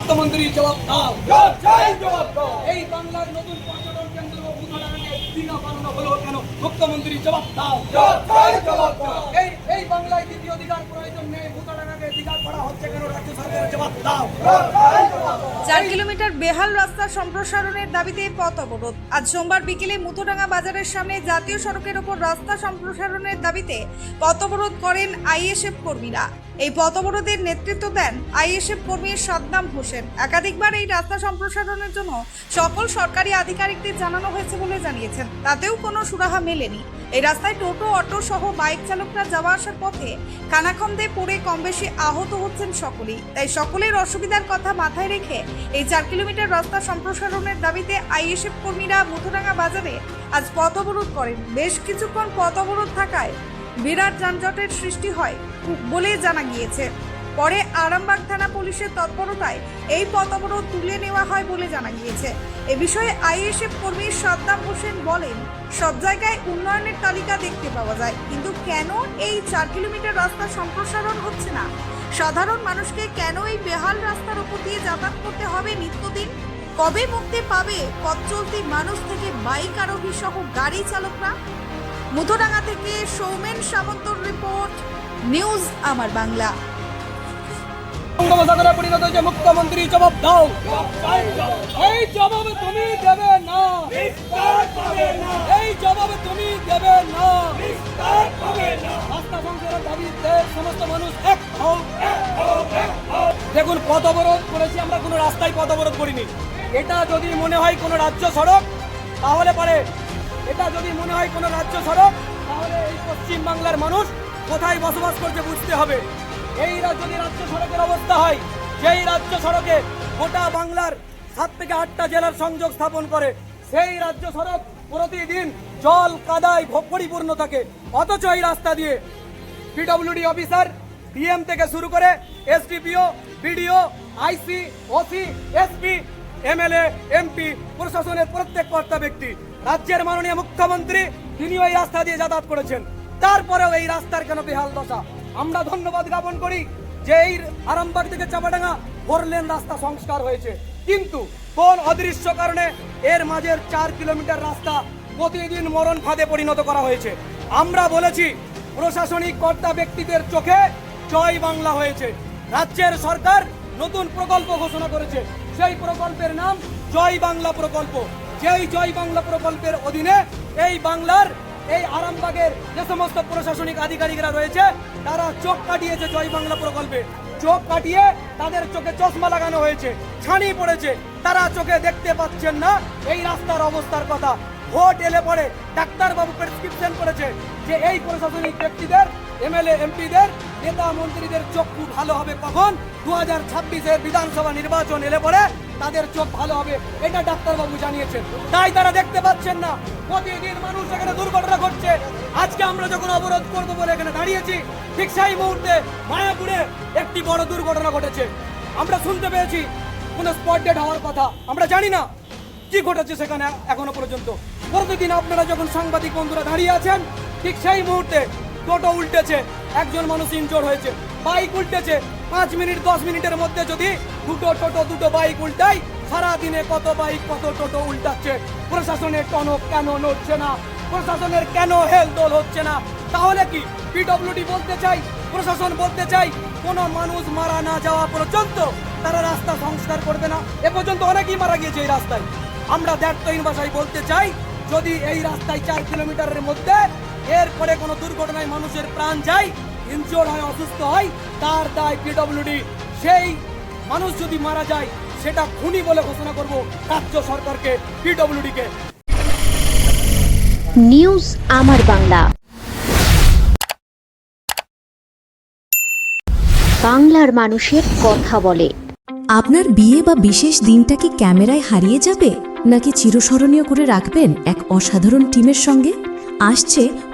মুখ্যমন্ত্রী জবাব দাও। এই বাংলার নতুন পর্যটন কেন্দ্র উদাহরণে দীঘা বানানো হলো কেন? মুখ্যমন্ত্রী জবাব দাও। এই এই বাংলায় দ্বিতীয় দীঘার প্রয়োজন নেই। ভূতারানাকে দীঘা করা হচ্ছে কেন? রাজ্য সরকারের জবাব দাও। চার কিলোমিটার বেহাল রাস্তা সম্প্রসারণের দাবিতে পথ অবরোধ। আজ সোমবার বিকেলে মুথুডাঙ্গা বাজারের সামনে জাতীয় সড়কের ওপর রাস্তা সম্প্রসারণের দাবিতে পথ অবরোধ করেন আইএসএফ কর্মীরা। এই পথ অবরোধের নেতৃত্ব দেন আইএসএফ কর্মী সাদ্দাম হোসেন। একাধিকবার এই রাস্তা সম্প্রসারণের জন্য সকল সরকারি আধিকারিকদের জানানো হয়েছে বলে জানিয়েছেন। তাতেও কোনো সুরাহা মেলেনি। এই রাস্তায় টোটো, অটো সহ বাইক চালকরা যাওয়া আসার পথে কানাখন্দে পড়ে কম বেশি আহত হচ্ছেন সকলেই। তাই সকলের অসুবিধার কথা মাথায় রেখে এই চার কিলোমিটার রাস্তা সম্প্রসারণের দাবিতে আইএসএফ কর্মীরা মুথুডাঙ্গা বাজারে আজ পথ অবরোধ করেন। বেশ কিছুক্ষণ পথ অবরোধ থাকায় বিরাট যানজটের সৃষ্টি হয় বলে জানা গিয়েছে। পরে আরামবাগ থানা পুলিশের তৎপরতায় এই পথ অবরোধ তুলে নেওয়া হয় বলে জানা গিয়েছে। এ বিষয়ে আইএসএফ কর্মী সাদ্দাম হোসেন বলেন, সব জায়গায় উন্নয়নের তালিকা দেখতে পাওয়া যায়, কিন্তু কেন এই চার কিলোমিটার রাস্তা সম্প্রসারণ হচ্ছে না? সাধারণ মানুষকে কেন এই বেহাল রাস্তার উপর দিয়ে যাতায়াত করতে হবে নিত্যদিন? কবে মুক্তি পাবে পথ চলতি মানুষ থেকে বাইক আরোহী সহ গাড়ি চালকরা? মুথোডাঙ্গা থেকে সৌমেন সামন্তর রিপোর্ট, নিউজ আমার বাংলা। বঙ্গোপসাগরে পরিণত হয়েছে মুখ্যমন্ত্রী জবাব দাও। এই জবাব তুমি দেবে না। এই জবাব তুমি দেবে না। রাস্তা সংস্কারের দাবিতে সমস্ত মানুষ এক হও। দেখুন পথ অবরোধ করেছি আমরা, কোনো রাস্তায় পথ অবরোধ করিনি। এটা যদি মনে হয় কোনো রাজ্য সড়ক, তাহলে পারে। এটা যদি মনে হয় কোনো রাজ্য সড়ক, তাহলে এই পশ্চিমবাংলার মানুষ কোথায় বসবাস করছে বুঝতে হবে। এই যদি রাজ্য সড়কের অবস্থা হয়, সেই রাজ্য সড়কে গোটা বাংলার সাত থেকে আটটা জেলার সংযোগ স্থাপন করে, সেই রাজ্য সড়ক প্রতিদিন জল কাদায় পরিপূর্ণ থাকে। অথচ এই রাস্তা দিয়ে পিডব্লিউডি অফিসার, ডিএম থেকে শুরু করে SDPO, BDO, IC, OC, SP, MLA, MP, প্রশাসনের প্রত্যেক কর্তা ব্যক্তি রাজ্যের মাননীয় মুখ্যমন্ত্রী তিনিও এই রাস্তা দিয়ে যাতায়াত করেছেন। তারপরেও এই রাস্তার কেন বেহাল দশা? আমরা ধন্যবাদ জ্ঞাপন করি যে এই আরামবাগ থেকে চাপাডাঙ্গা ফোর লেন রাস্তা সংস্কার হয়েছে। কিন্তু কোন অদৃশ্য কারণে এর মাঝের চার কিলোমিটার রাস্তা প্রতিদিন মরণ ফাঁদে পরিণত করা হয়েছে? আমরা বলেছি, প্রশাসনিক কর্তা ব্যক্তিদের চোখে জয় বাংলা হয়েছে। রাজ্যের সরকার নতুন প্রকল্প ঘোষণা করেছে। সেই প্রকল্পের নাম জয় বাংলা প্রকল্প। যেই জয় বাংলা প্রকল্পের অধীনে এই বাংলার, এই আরামবাগের যে সমস্ত প্রশাসনিক আধিকারিকরা রয়েছে, তারা চোখ কাটিয়েছে জয় বাংলা প্রকল্পে। চোখ কাটিয়ে তাদের চোখে চশমা লাগানো হয়েছে, ছানি পড়েছে। তারা চোখে দেখতে পাচ্ছেন না, এই রাস্তার অবস্থার কথা। ভোট এলে পরে ডাক্তারবাবু প্রেসক্রিপশন করেছে যে এই প্রশাসনিক ব্যক্তিদের, এমএলএ, এমপিদের নেতা মন্ত্রীদের চক্ষু ভালো হবে কখন? দু হাজার ছাব্বিশের বিধানসভা নির্বাচন এলে পরে তাদের চোখ ভালো হবে, এটা ডাক্তারবাবু জানিয়েছেন। তাই তারা দেখতে পাচ্ছেন না। প্রতিদিন মানুষ এখানে দুর্ঘটনা ঘটছে। আজকে আমরা যখন অবরোধ করব বলে এখানে দাঁড়িয়েছি, ঠিক সেই মুহূর্তে মায়াপুরে একটি বড় দুর্ঘটনা ঘটেছে। আমরা শুনতে পেয়েছি, কোনো স্পট ডেট হওয়ার কথা। আমরা জানি না কি ঘটেছে সেখানে এখনও পর্যন্ত। প্রতিদিন আপনারা যখন সাংবাদিক বন্ধুরা দাঁড়িয়ে আছেন, ঠিক সেই মুহূর্তে টোটো উল্টেছে। একজন মানুষ ইনজোর হয়েছে। বাইক উল্টেছে। পাঁচ মিনিট, দশ মিনিটের মধ্যে যদি দুটো টোটো, দুটো বাইক উল্টাই সারাদিনে কত বাইক কত টোটো উল্টাচ্ছে? প্রশাসনের টনক কেন নড়ছে না? প্রশাসনের কেন হেলদোল হচ্ছে না? তাহলে কি পিডব্লিউডি বলতে চাই? প্রশাসন বলতে চাই, কোনো মানুষ মারা না যাওয়া পর্যন্ত তারা রাস্তা সংস্কার করবে না। এ পর্যন্ত অনেকেই মারা গিয়েছে এই রাস্তায়। আমরা দ্ব্যর্থহীন ভাষায় বলতে চাই, যদি এই রাস্তায় চার কিলোমিটারের মধ্যে এরপরে কোনো দুর্ঘটনায় মানুষের প্রাণ যায় ইনজোর হয় অসুস্থ হয় তার দায় পিডব্লিউডি সেই মানুষ যদি মারা যায় সেটা খুনি বলে ঘোষণা করব রাজ্য সরকারকে পিডব্লিউডি কে নিউজ আমার বাংলা। বাংলার মানুষের কথা বলে। আপনার বিয়ে বা বিশেষ দিনটা কি ক্যামেরায় হারিয়ে যাবে? নাকি চিরস্মরণীয় করে রাখবেন এক অসাধারণ টিমের সঙ্গে? আসছে